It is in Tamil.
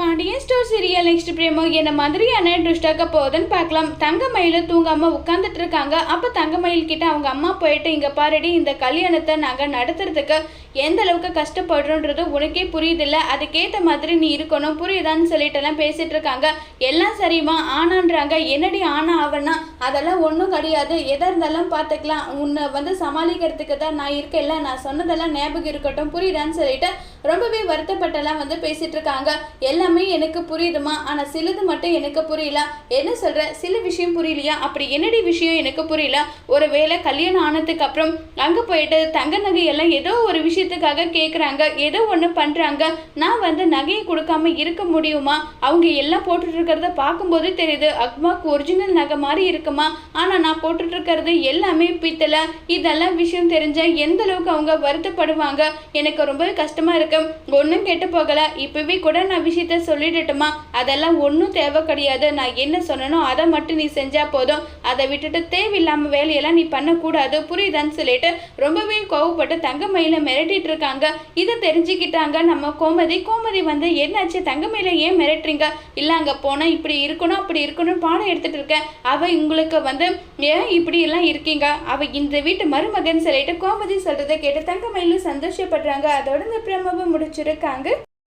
Pandian store serial next promo என்ன மாதிரியான ட்விஸ்டாக்க போகுதுன்னு பார்க்கலாம். தங்கமயில தூங்காம உட்காந்துட்டு இருக்காங்க. அப்ப தங்கமயில் கிட்ட அவங்க அம்மா போயிட்டு இங்க பாருடி இந்த கல்யாணத்தை நாங்க நடத்துறதுக்கு எந்த அளவுக்கு கஷ்டப்படுறோன்றது உனக்கே புரியுதில்ல? அதுக்கேற்ற மாதிரி நீ இருக்கணும். புரியுதான்னு சொல்லிட்டு எல்லாம் பேசிட்டு இருக்காங்க. எல்லாம் சரிம்மா ஆனான்றாங்க. என்னடி ஆனா அவனா அதெல்லாம் ஒன்றும் கிடையாது. எதா இருந்தாலும் பார்த்துக்கலாம் உன்னை வந்து சமாளிக்கிறதுக்கு தான் நான் இருக்கேன்ல. நான் சொன்னதெல்லாம் ஞாபகம் இருக்கட்டும். புரியுதான்னு சொல்லிட்டு ரொம்பவே வருத்தப்பட்டெல்லாம் வந்து பேசிட்டு இருக்காங்க. எல்லாமே எனக்கு புரியுதுமா ஆனால் சிலது மட்டும் எனக்கு புரியல. என்ன சொல்ற? சில விஷயம் புரியலையா? அப்படி என்னடி விஷயம் எனக்கு புரியல? ஒருவேளை கல்யாணம் ஆனதுக்கு அப்புறம் அங்கே போயிட்டு தங்க நகை எல்லாம் ஏதோ ஒரு விஷயம் விஷயத்துக்காக கேட்குறாங்க ஏதோ ஒன்று பண்றாங்க. நான் வந்து நகையை கொடுக்காம இருக்க முடியுமா? அவங்க எல்லாம் போட்டுட்டு இருக்கிறத பார்க்கும்போதே தெரியுது. அக்மாக்கு ஒரிஜினல் நகை மாதிரி இருக்குமா? ஆனா நான் போட்டுட்டு இருக்கிறது எல்லாமே பித்தளை. இதெல்லாம் விஷயம் தெரிஞ்சால் எந்த அளவுக்கு அவங்க வருத்தப்படுவாங்க? எனக்கு ரொம்பவே கஷ்டமா இருக்கு. ஒன்றும் கெட்டு போகலை. இப்போவே கூட நான் விஷயத்த சொல்லிடட்டுமா? அதெல்லாம் ஒன்றும் தேவை கிடையாது. நான் என்ன சொன்னனோ அதை மட்டும் நீ செஞ்சால் போதும். அதை விட்டுட்டு தேவையில்லாமல் வேலையெல்லாம் நீ பண்ணக்கூடாது. புரியுதான்னு சொல்லிட்டு ரொம்பவே கோவப்பட்டு தங்கமயில மிரட்டிட்டு இருக்காங்க இதை தெரிஞ்சுக்கிட்டாங்க நம்ம கோமதி. கோமதி வந்து என்னாச்சு? தங்கமயில ஏன் மிரட்டுறீங்க? இல்லை அங்கே போனால் இப்படி இருக்கணும் அப்படி இருக்கணும் பாடம் எடுத்துட்டு இருக்கேன். அவ உங்களுக்கு வந்து ஏன் இப்படி எல்லாம் இருக்கீங்க? அவ இந்த வீட்டு மருமகன் சொல்லிட்டு கோமதி சொல்றதை கேட்டு தங்கமயிலும் சந்தோஷப்படுறாங்க. அதோட இந்த பிரமவை முடிச்சிருக்காங்க.